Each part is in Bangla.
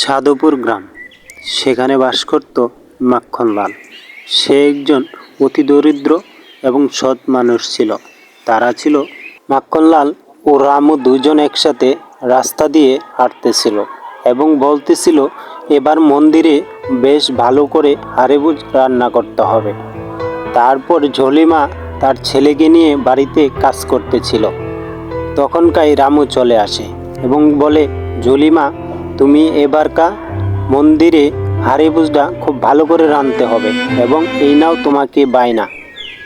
সাধুপুর গ্রাম। সেখানে বাস করত মাখনলাল সে একজন অতি দরিদ্র এবং সৎ মানুষ ছিল। তারা ছিল মাখনলাল ও রামু দুজন একসাথে রাস্তা দিয়ে হাঁটতেছিল এবং বলতেছিল, এবার মন্দিরে বেশ ভালো করে হারেবুজ রান্না করতে হবে। তারপর ঝলিমা তার ছেলেকে নিয়ে বাড়িতে কাজ করতেছিল। তখনকাই রামু চলে আসে এবং বলে জলিমা তুমি এবারকা মন্দিরে হারিবুজটা খুব ভালো করে রাঁধতে হবে এবং এই নাও তোমাকে বায়না।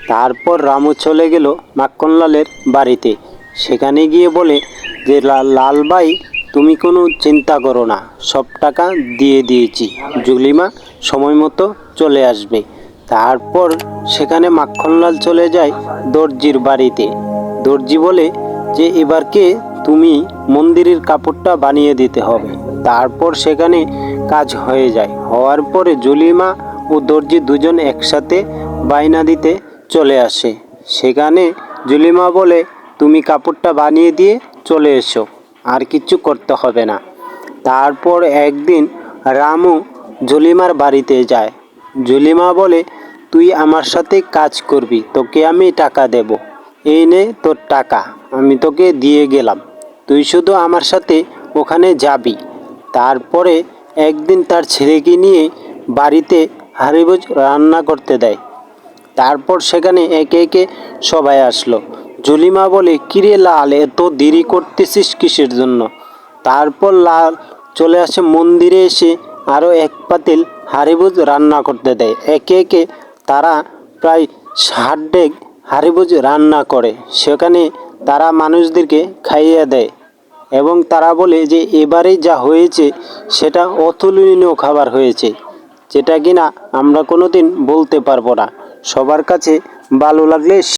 তারপর রামু চলে গেল মাখনলালের বাড়িতে। সেখানে গিয়ে বলে যে, লা- লাল ভাই, তুমি কোনো চিন্তা করো না, সব টাকা দিয়ে দিয়েছি। জুলিমা সময় মতো চলে আসবে। তারপর সেখানে মাখনলাল চলে যায় দর্জির বাড়িতে। দর্জি বলে যে এবারকে তুমি মন্দিরের কাপড়টা বানিয়ে দিতে হবে। তারপর সেখানে কাজ হয়ে যায়। হওয়ার পরে জুলিমা ও দর্জি দুজন একসাথে বাইনা দিতে চলে আসে। সেখানে জুলিমা বলে, তুমি কাপড়টা বানিয়ে দিয়ে চলে এসো, আর কিছু করতে হবে না। তারপর একদিন রামু জলিমার বাড়িতে যায়। জলিমা বলে, তুই আমার সাথে কাজ করবি, তোকে আমি টাকা দেব। এই নে তোর টাকা, আমি তোকে দিয়ে গেলাম। তুই শুধু আমার সাথে ওখানে যাবি। তারপরে একদিন তার ছেলেকে নিয়ে বাড়িতে হারিভোজ রান্না করতে দেয়। তারপর সেখানে একে একে সবাই আসলো। জলিমা বলে, কিরে লাল, এত দেরি করতেছিস কিসের জন্য? তারপর লাল চলে আসে মন্দিরে এসে আরও এক পাতিল হারিভোজ রান্না করতে দেয়। একে একে তারা প্রায় ষাট ডেক হারিভোজ রান্না করে। সেখানে তারা মানুষদেরকে খাইয়ে দেয়। এবং তারা বলে যে এবারে যা হয়েছে সেটা অতুলনীয় খাবার হয়েছে, যেটা কিনা আমরা কোনোদিন বলতে পারব না। সবার কাছে ভালো লাগলে